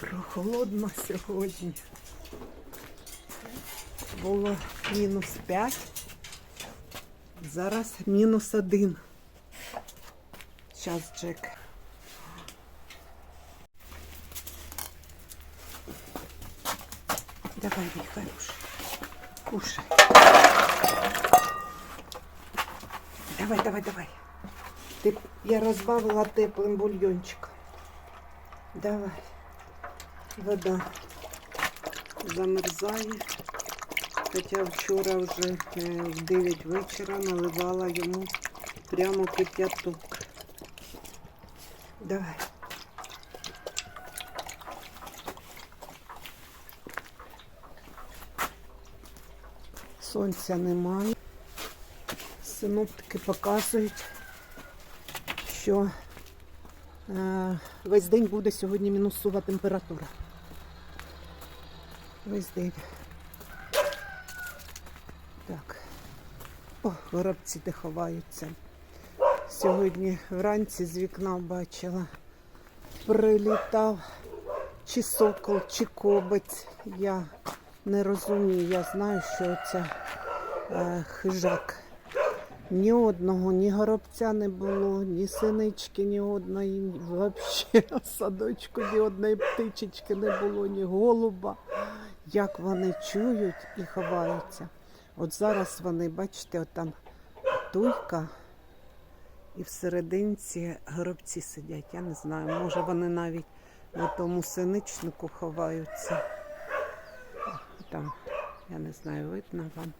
Прохолодно сьогодні. Було мінус 5. Зараз мінус 1. Зараз Джек. Давай, мій хороший. Кушай. Давай, давай, давай. Ти, я розбавила теплим бульйончиком. Давай. Вода замерзає. Хоча вчора вже е, в 9 вечора наливала йому прямо кип'яток. Давай. Сонця немає. Синоптики показують, що е, весь день буде сьогодні мінусова температура. Весь день. Так. О, горобці де ховаються. Сьогодні вранці з вікна бачила. Прилітав чи сокол, чи кобець. Я не розумію. Я знаю, що це е, хижак. Ні одного, ні горобця не було, ні синички, ні одної, взагалі садочку ні одної птичечки не було, ні голуба. Як вони чують і ховаються. От зараз вони, бачите, от там туйка і всерединці горобці сидять. Я не знаю, може вони навіть на тому синичнику ховаються. Там, я не знаю, видно вам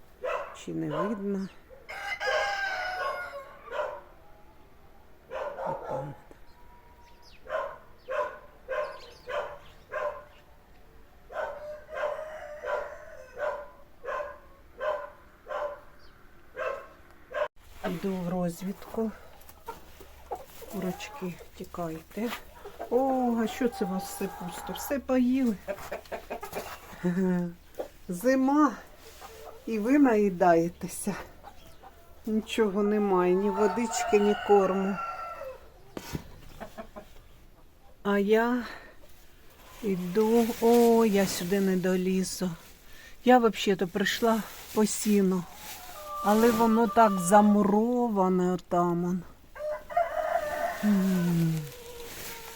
чи не видно. Отам. Йду в розвідку. Курочки, тікайте. О, а що це у вас все пусто? Все поїли. Зима. І ви наїдаєтеся. Нічого немає, ні водички, ні корму. А я йду. О, я сюди не долізу. Я взагалі-то прийшла по сіну. Але воно так замуроване отам. он. М,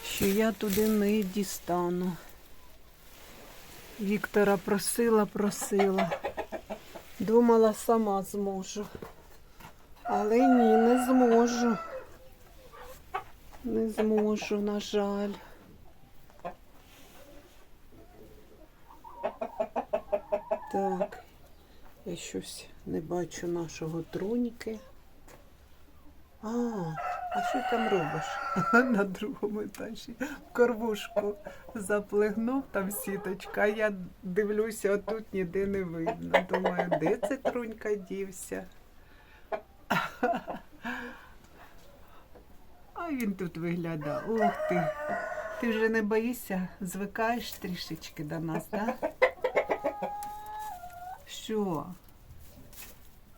Що я туди не дістану. Віктора просила, просила. Думала, сама зможу. Але ні, не зможу. Не зможу, на жаль. Так, я щось не бачу нашого троніки. А, а що там робиш? На другому етажі корвушку заплигнув, там сіточка, я дивлюся, а тут ніде не видно. Думаю, де це трунька дівся? А він тут виглядав. Ух ти. Ти вже не боїшся, звикаєш трішечки до нас, так? Да? Що?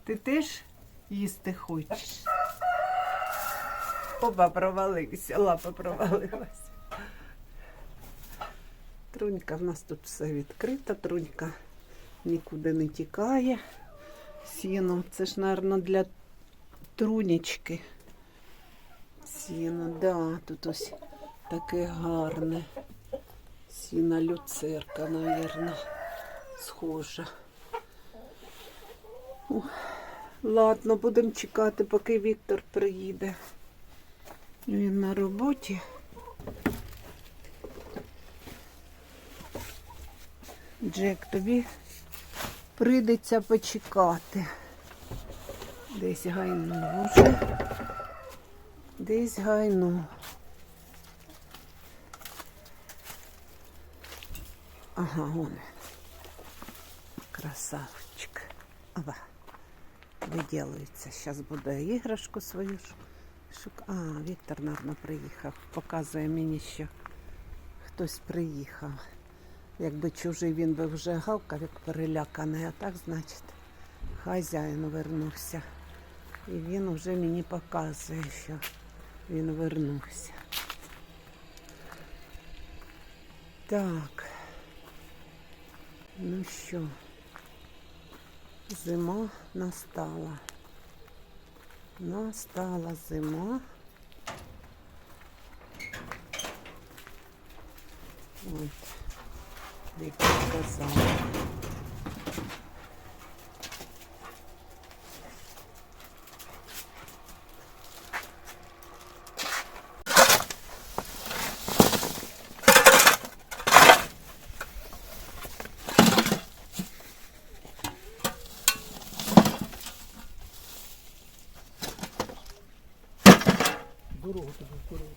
Ти теж їсти хочеш? Опа провалився, лапа провалилась. Трунька в нас тут все відкрита, трунька нікуди не тікає. Сіно, це ж, мабуть, для трунічки. Сіно, да, тут ось таке гарне. Сіна люцерка, мабуть, схожа. О, ладно, будемо чекати, поки Віктор приїде. Він на роботі. Джек, тобі прийдеться почекати. Десь гайну вже. Десь гайну. Ага, він. Красавчик. Ова. Виділується. Зараз буде іграшку свою. Шук... А, Віктор, мабуть, приїхав. Показує мені, що хтось приїхав. Якби чужий він би вже гавкав, як переляканий, а так, значить, хазяїн вернувся. І він вже мені показує, що він вернувся. Так. Ну що, зима настала. Настала зима. От, декілька замок. Дорогу тобі вкорив.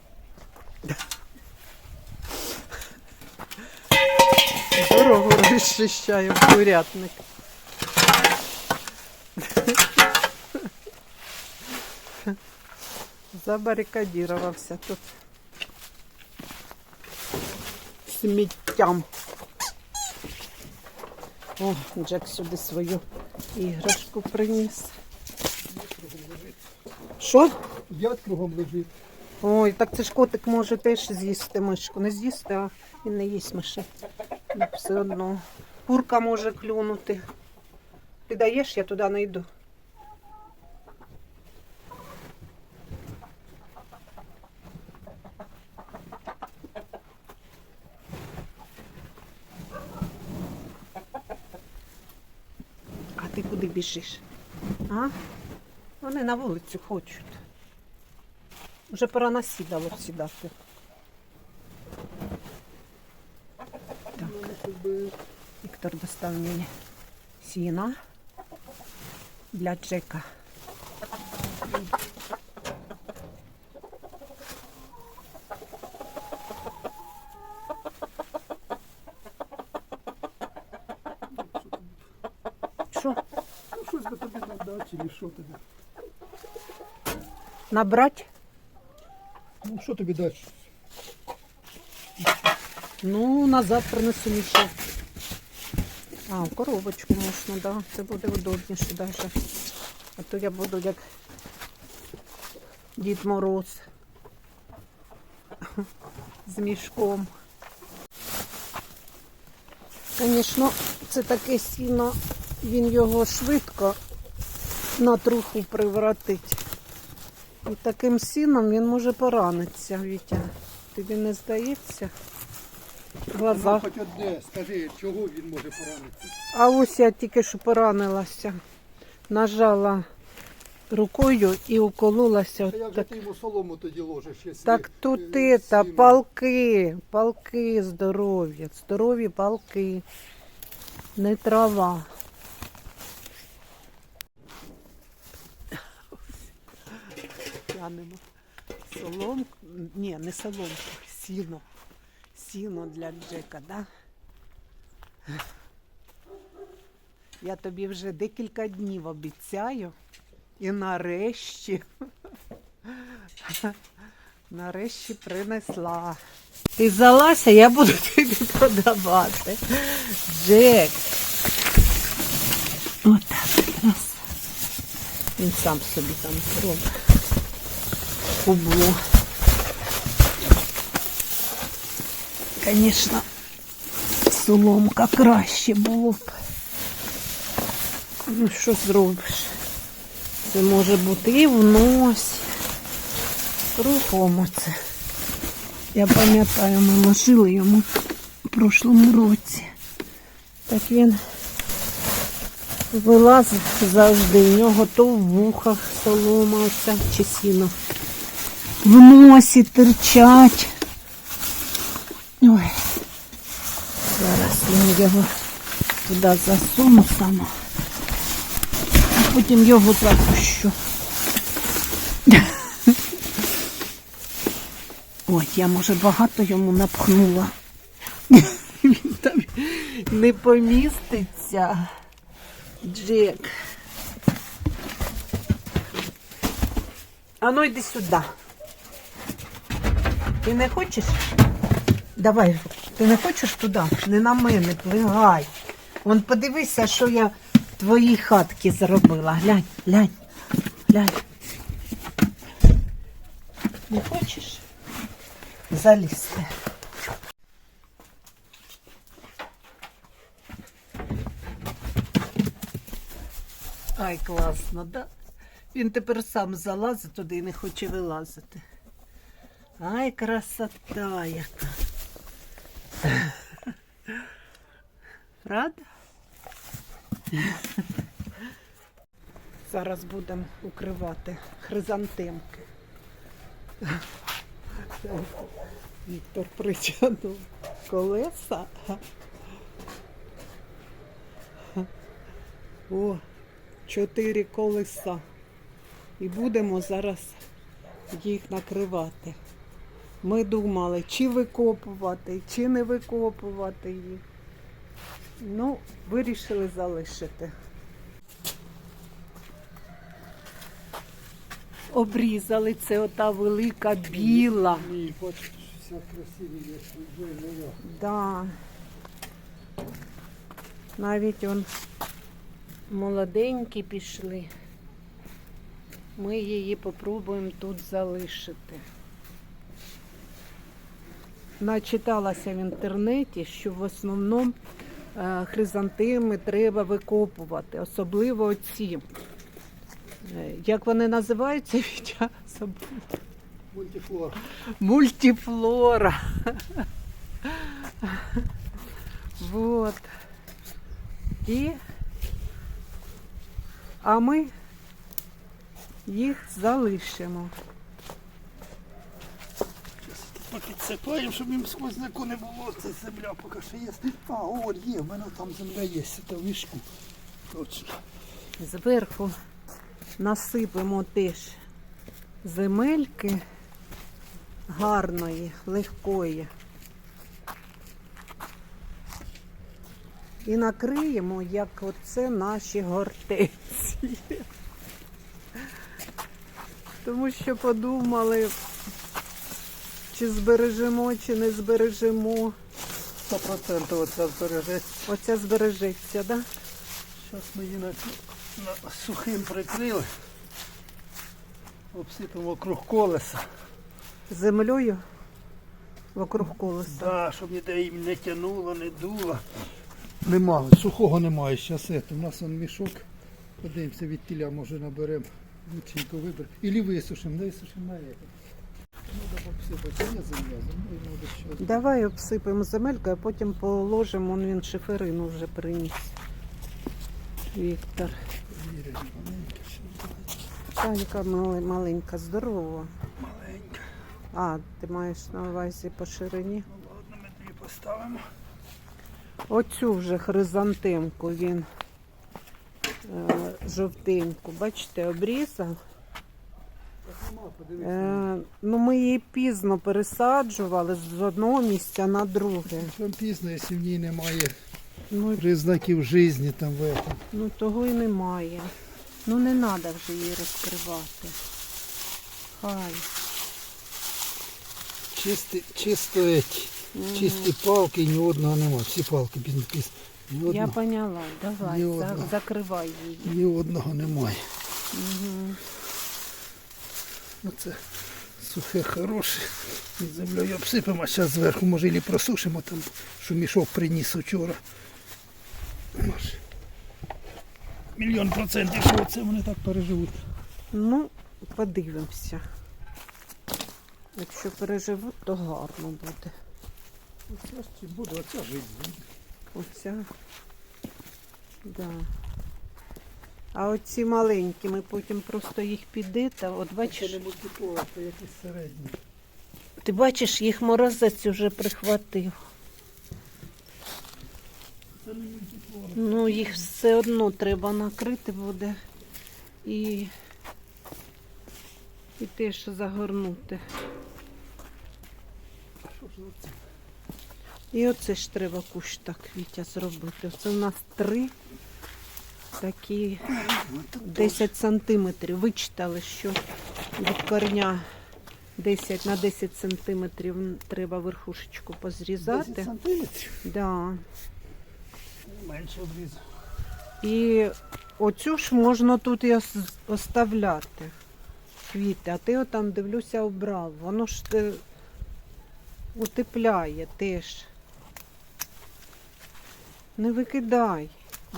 Дорогу розчищаю курятник. Забарикадірувався тут сміттям. О, Джек сюди свою іграшку приніс. Що? Яд кругом лежить. Ой, так це ж котик може теж з'їсти мишку. Не з'їсти, а він не їсть миші. Ну, все одно. Курка може клюнути. Ти даєш, я туди не йду. А ти куди біжиш? А? Вони на вулицю хочуть. Вже пора насідало сідати. Так. Віктор достав мені сіна для Джека. Що? Ну щось би тобі надати, чи що тобі. Набрати? Що тобі дати? Ну, назад принесу мішок. А, коробочку можна, да. Це буде удобніше даже. А то я буду як Дід Мороз з мішком. Звісно, це таке сіно, він його швидко на труху превратить. І таким сіном він може поранитися, Вітя. Тобі не здається? Глаза. Ну, хоч одне, скажи, чого він може поранитися. А ось я тільки що поранилася. Нажала рукою і укололася. Та як же Так, ти йому солому тоді ложиш, якщо... так тут е, это, сіно? палки, палки здоров'я, здорові палки, не трава. Тянемо соломку, ні, не соломку, сіно. Сіно для Джека, да? Я тобі вже декілька днів обіцяю. І нарешті, нарешті принесла. Ти залася, я буду тобі продавати. Джек. Отак. Він сам собі там зробить. Кубло. Звісно, соломка краще було б. Ну, що зробиш? Це може бути і в носі. Кругом це. Я пам'ятаю, ми ложили йому в прошлому році. Так він вилазить завжди. У нього то в вухах солома оця чи сіно. В носі терчать. Ой. Зараз я його туди засуну сама. А потім його запущу. Ой, я може багато йому напхнула. Він там не поміститься. Джек. А ну йди сюди. Ти не хочеш? Давай, ти не хочеш туди? Не на мене, плигай. Вон подивися, що я в твоїй хатці зробила. Глянь, глянь, глянь. Не хочеш? Залізти. Ай, класно, да? Він тепер сам залазить туди і не хоче вилазити. Ай, красота яка. Рада? Зараз будемо укривати хризантемки. Віктор притягнув колеса. О, чотири колеса. І будемо зараз їх накривати. Ми думали, чи викопувати, чи не викопувати їх. Ну, вирішили залишити. Обрізали це ота велика біла. Ні, бачиш, вся красиві є. Да. Навіть он молоденькі пішли. Ми її попробуємо тут залишити. Начиталася в інтернеті, що в основному е, хризантеми треба викопувати, особливо оці. Е, Як вони називаються? Забула. Мультифлора. Мультифлора. Вот. І а ми їх залишимо. Підсипаємо, щоб їм сквозняку не було. Це земля поки що є. А, от є, в мене там земля є, це в мішку. Точно. Зверху насипемо теж земельки гарної, легкої. І накриємо, як оце наші гортензії. Тому що подумали, чи збережемо, чи не збережемо. Сто процентів оця збережеться. Оця збережеться, так? Да? Зараз ми її на, на сухим прикрили. Обсипемо круг колеса. Землею вокруг колеса. Да, щоб ніде їм не тянуло, не дуло. Нема, сухого немає. Зараз. У нас он мішок. Подивимося, від тіля може наберемо. Лученько виберемо. Ілі висушимо, да. Давай обсипемо земелькою, а потім положимо, он він шиферину вже приніс. Віктор. Та яка маленька, здорова. Маленьке. А, ти маєш на увазі по ширині. Ну ладно, ми тобі поставимо. Оцю вже хризантемку він е, жовтеньку, бачите, обрізав. Е, ну, ми її пізно пересаджували з одного місця на друге. Там пізно, якщо в ній немає Ну, признаків життя там в этом. ну того і немає. Ну не треба вже її розкривати. Хай. Чисті, чисто еті. Чисті палки, ні одного нема. Всі палки без напис. Ні Я одного, поняла, давай, Ні за- одного. закривай її. ні одного немає. Угу. Оце сухе, хороше. Землею обсипемо, а зараз зверху, може, і просушимо там, що мішок приніс вчора. Мільйон процентів, що це вони так переживуть. Ну, подивимося. Якщо переживуть, то гарно буде. Оце ж буде, оця життя. Оця. Да. А оці маленькі, ми потім просто їх підете. От Це бачиш, не якісь середні. ти бачиш, їх морозець уже прихватив. Це не. Ну, їх все одно треба накрити буде і, і теж загорнути. І оце ж треба кущ так Вітя зробити. Оце у нас три такі 10 сантиметрів. Вичитали, що від корня 10 на 10 сантиметрів треба верхушечку позрізати. 10 сантиметрів? Да. Менше обрізав. І оцю ж можна тут і оставляти. Квіти, а ти отам дивлюся обрав. Воно ж те утепляє теж. Не викидай.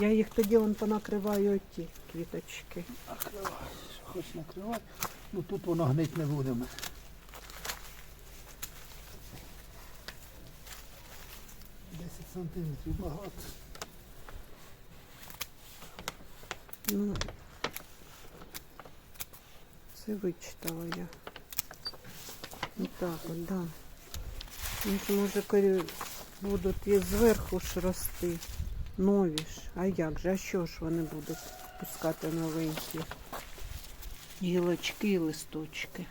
Я їх тоді вон понакриваю оті квіточки. Накривай, хоч накривай. Ну тут воно гнить не буде. в мене. 10 сантиметрів багато. Ну, це вичитала я. Ну так от, да. Ну, може, будуть і зверху ж рости. Нові ж. А як же? А що ж вони будуть пускати новенькі? Гілочки і листочки.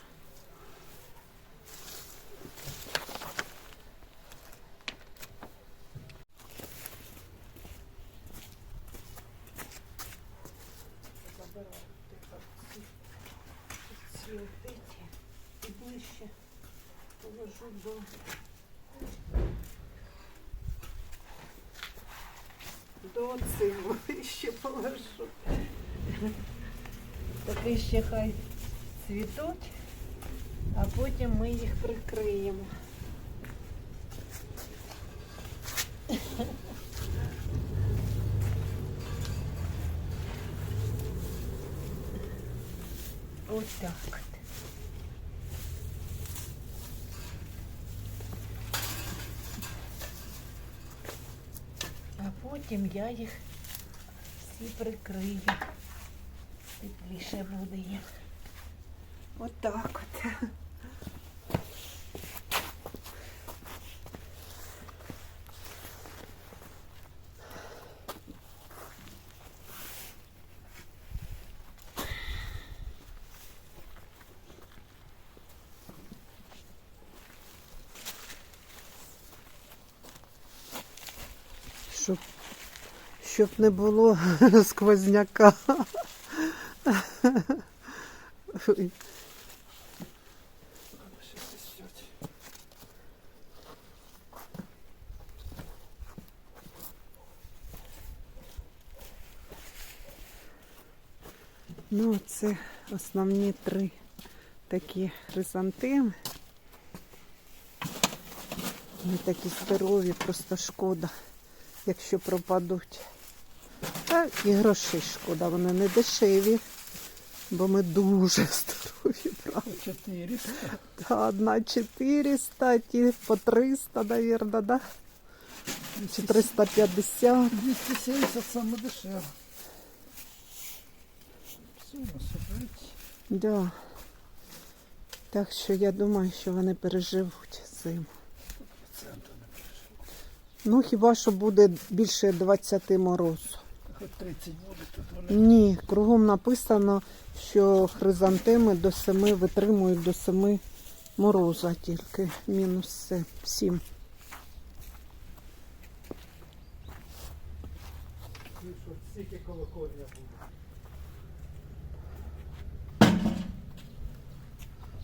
ці отеті і ближче положу до до цього ще положу. Таки ще хай цвітуть, а потім ми їх прикриємо. Ось так. А потім я їх всі прикрию. Тепліше буде їм. Отак от. Щоб не було сквозняка. Ой. Ну, це основні три такі хризантеми. Вони такі здорові, просто шкода, якщо пропадуть. Та і грошей шкода, вони не дешеві, бо ми дуже здорові, правда. 400. Та одна 400, ті по 300, наверное, да? Чи 350. 270 саме дешево. Все, насипається. Да. Так що я думаю, що вони переживуть зиму. Ну, хіба що буде більше 20 морозу. Хоч 30 буде, тут вони. Ні, кругом написано, що хризантеми до 7 витримують до 7 мороза тільки. Мінус 7. Ну що, стільки колокольня буде.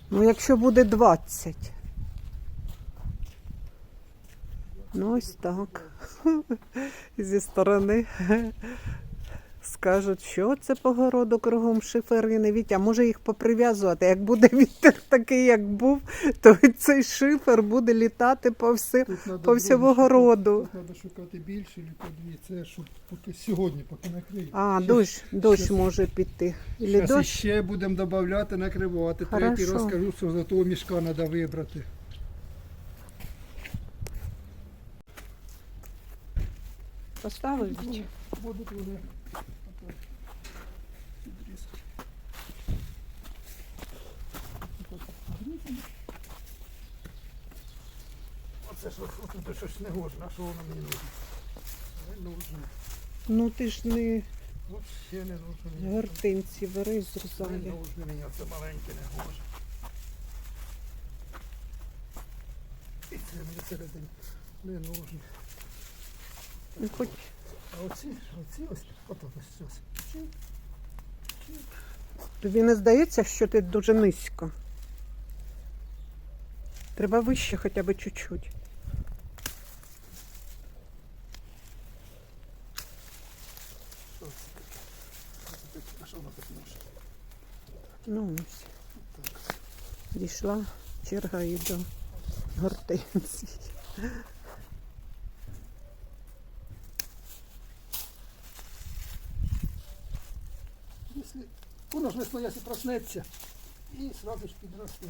Ну, якщо буде 20. Ну, ось так. Зі сторони скажуть, що це по городу кругом шиферини. Вітя, а може їх поприв'язувати. Як буде вітер такий, як був, то цей шифер буде літати по, надо по всьому городу. Треба шукати більше чи. Це щоб поки сьогодні, поки накриє. А, дощ, дощ щас- може піти. Ілі Зараз дощ? ще будемо додавати, накривати. Третій Хорошо. розкажу, що за того мішка треба вибрати. Поставив? Відрізати. Отак відрізано. Оце що, тут щось не можна, а що воно мені нужно? Не нужно. Ну ти ж не От ще не нужно. мені. гортинці бери Не зрізали. нужно мені, оце маленьке не може. І це мені середині не нужно. Ну, Хоч А оці, оці ось, ото ось ось. Тобі не здається, що ти дуже низько. Треба вище хоча б чуть-чуть. Ну ось. Дійшла черга і до гортензії. Якщо воно ж весною якщо проснеться і одразу ж підросте.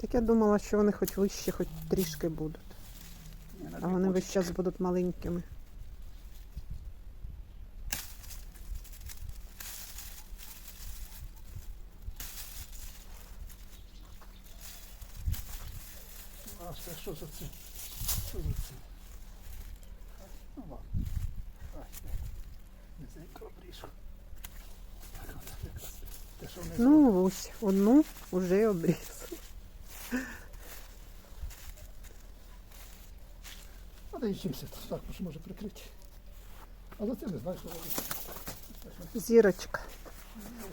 Так я думала, що вони хоч вище, хоч трішки будуть. А вони весь час будуть маленькими. А це що за це? Що за це? Ну ладно. Ай, так. Низенько обріжу. Так, от, якраз. Те, що внизу. Ну ось, одну вже обріз. Де так, що може прикрити. А за це не знаю, що робити. Зірочка.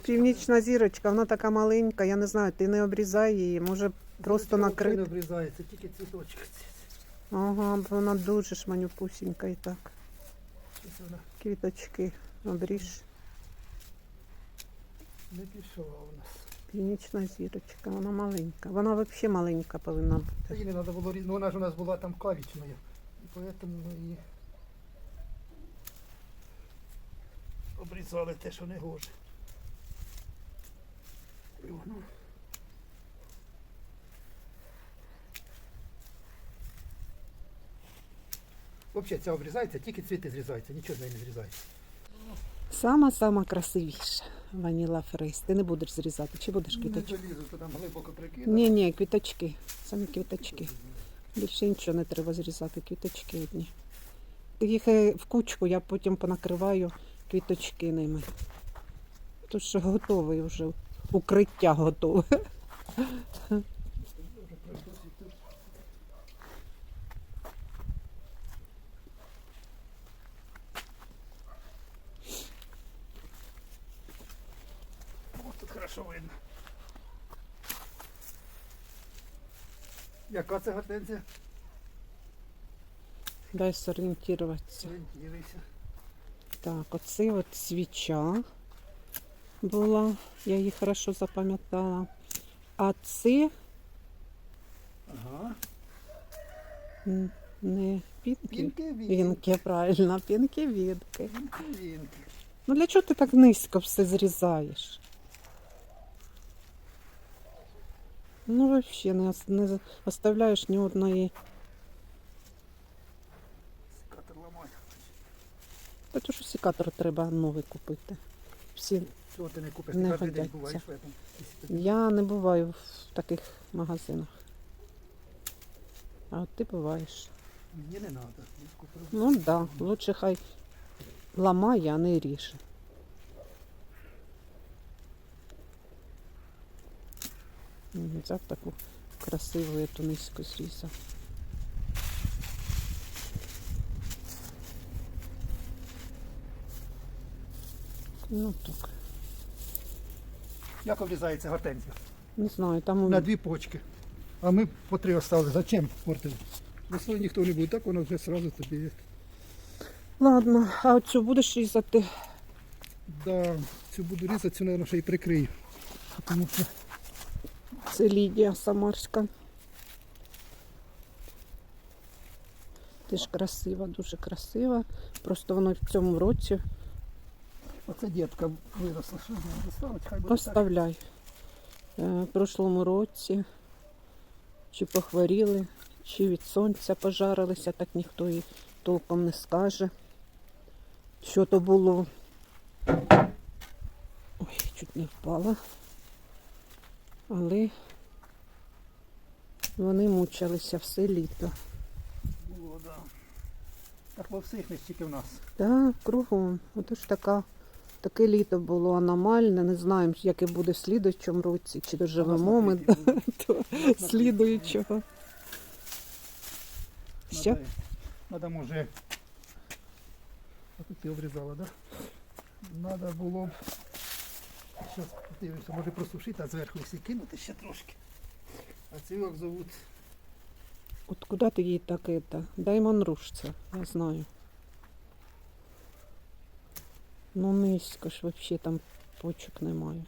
Північна зірочка, вона така маленька, я не знаю, ти не обрізай її, може просто накрити. Не обрізається, тільки цвіточки. ці. Ага, вона дуже ж манюпусінька і так. Квіточки обріж. не пішла у нас. Північна зірочка, вона маленька. Вона взагалі маленька повинна бути. їй не треба було різати. Ну вона ж у нас була там кавічною. І поэтому ми її обрізали те, що не гоже. І воно. Взагалі ця обрізається, тільки цвіти зрізаються, нічого з неї не зрізається. Сама-сама красивіша ваніла фрейс. Ти не будеш зрізати, чи будеш Не залізу, то там глибоко прикидати. Ні, ні, квіточки. Самі квіточки. Більше нічого не треба зрізати, квіточки одні. Їх е, в кучку я потім понакриваю квіточки ними. Тут що готовий вже. Укриття готове. Ось тут хорошо видно. Яка це гортензія? Дай зорієнтуватися. Орієнтируйся. Так, оце от свіча була, я її хорошо запам'ятала. А це Ага. м, не пінки. Пінки, вінки. Вінки, правильно, пінки відки. Пінки, вінки. Ну для чого ти так низько все зрізаєш? Ну, взагалі, не, не оставляєш ні одної. Секатор ламає. Та то що секатор треба новий купити. Всі. Чого ти не купиш? Не Ти кожен день годяться. буваєш в этом. Я не буваю в таких магазинах. А от ти буваєш. Мені не треба. Ну так, да, лучше хай ламає, а не ріже. Взяв таку красиву эту низьку зрізав. Ну так. Як обрізається гортензія? Не знаю, там у На дві почки. А ми по три оставили. Зачем портили? Весною ніхто не буде, так воно вже одразу тобі. є. Ладно, а оцю будеш різати? Да, цю буду різати, цю, мабуть, ще й прикрию. Тому що Це Лідія Самарська. Ти ж красива, дуже красива. Просто воно в цьому році оце дітка виросла. Що? Хай буде. Оставляй. Е, В прошлому році чи похворіли, чи від сонця пожарилися, так ніхто і толком не скаже. Що то було. Ой, чуть не впала. Але вони мучилися все літо. Було, да. Так во всіх не тільки в нас. Так, кругом. Ото ж така, таке літо було аномальне. Не знаємо, яке буде в слідуючому році, чи доживемо ми до, слідуючого. Надо, надо може. А тут ти обрізала, так? Да? Надо було б. Щас дивимося, може просушити, а зверху всі кинути ще трошки. А цілок зовуть. От куди ти їй так это? Даймон це, я знаю. Ну низько ж взагалі там почок немає.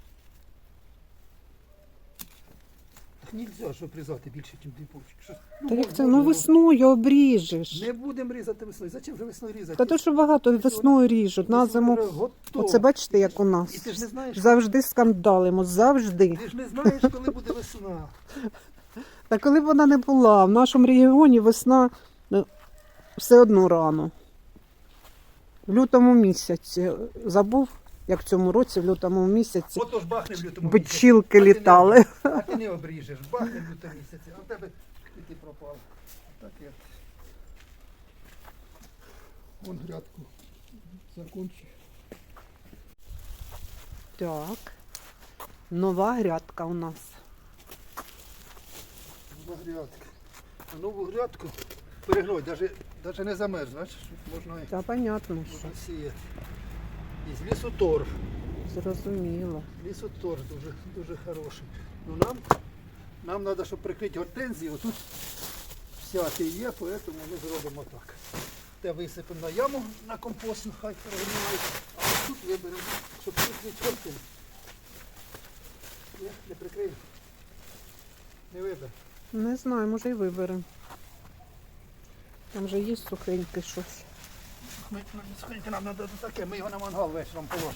Нельзя, щоб різати більше, ніж дві почки. Що- Та як це? Ну весною обріжеш. Не будемо різати весною. Зачем вже весною різати? Та то що багато весною ріжуть, на зиму. Оце бачите, як у І ти нас. ж не знаєш, Завжди скандалимо, завжди. ти ж не знаєш, коли буде весна. Та коли б вона не була, в нашому регіоні весна ну, все одно рано. В лютому місяці забув, як в цьому році, в лютому місяці, Отож бахне в лютому бджілки місяці. літали. А ти не обріжеш, бахне в лютому місяці, а в тебе і ти пропав. Так як. Вон грядку закончив. Так. Нова грядка у нас. Нова грядка. А нову грядку перегнуть, навіть, не замерз, знаєш, можна, і- Та понятно, що можна сіяти. Із лісотор. зрозуміло. Лісотор дуже, дуже хороший. Ну нам, нам треба, щоб прикрити гортензію, тут всяке є, поэтому ми зробимо так. Те висипемо на яму на компост, хай перегнивають, а ось тут виберемо, щоб не гортензію. Ні, не прикриємо. Не виберемо. Не знаю, може і виберемо. Там же є сухеньке щось. Ну, нам треба таке, ми його на мангал вечором положимо.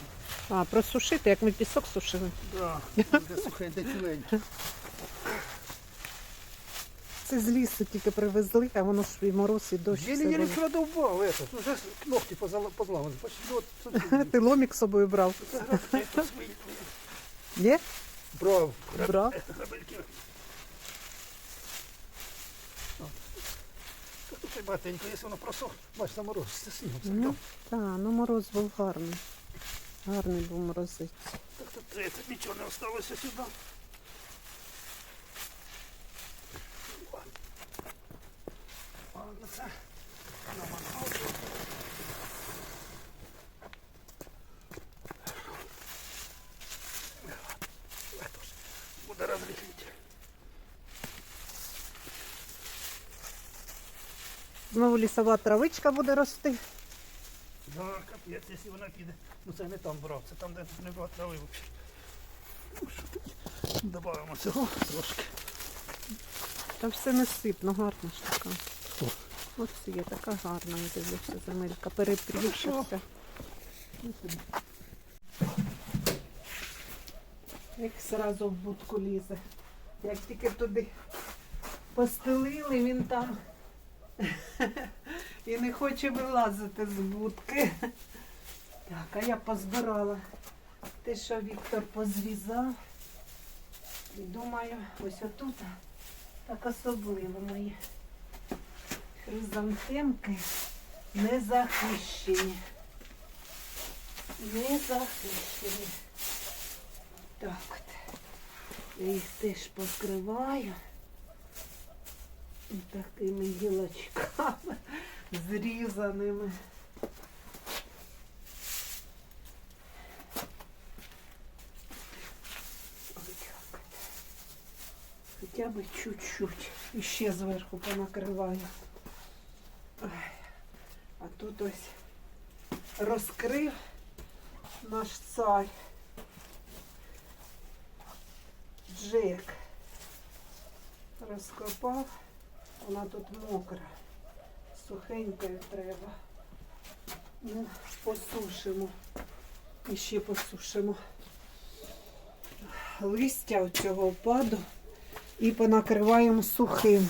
А, просушити, як ми пісок сушили. Да, буде сухеньке, ціленьке. Це з лісу тільки привезли, а воно ж і мороз, і дощ. все Єлі-єлі було. вчора довбав, это, вже ногті позала- позламали. Почти от тут. Ти ломік з собою брав? Це грабельки, це свої. Ні? Брав. Брав. Грабельки. Тут і батенько, якщо воно просох, бач, там мороз, це снігом. все Ну, там. так, ну мороз був гарний. Гарний був морозець. Так тут це, це нічого не осталося сюди. Ладно, це на мангал. Знову лісова травичка буде рости. Да, капець, якщо вона піде. Ну це не там брав, це там, де не було трави взагалі. Ну що? Добавимо цього трошки. Та все не сипно, гарна ж така. Хто? Ось є така гарна, я дивлюся, земелька, перепрівшася. Як зразу в будку лізе. Як тільки туди постелили, він там і не хоче вилазити з будки. Так, а я позбирала те, що Віктор позрізав. І думаю, ось отут так особливо мої хризантемки не захищені. Не захищені. Так от. Я їх теж покриваю. Такими гілочками зрізаними. Хоча б чуть-чуть. І ще зверху понакриваю. А тут ось розкрив наш цар. Джек. Розкопав. Вона тут мокра. Сухенькою треба. Ну, посушимо. І ще посушимо листя цього опаду і понакриваємо сухим.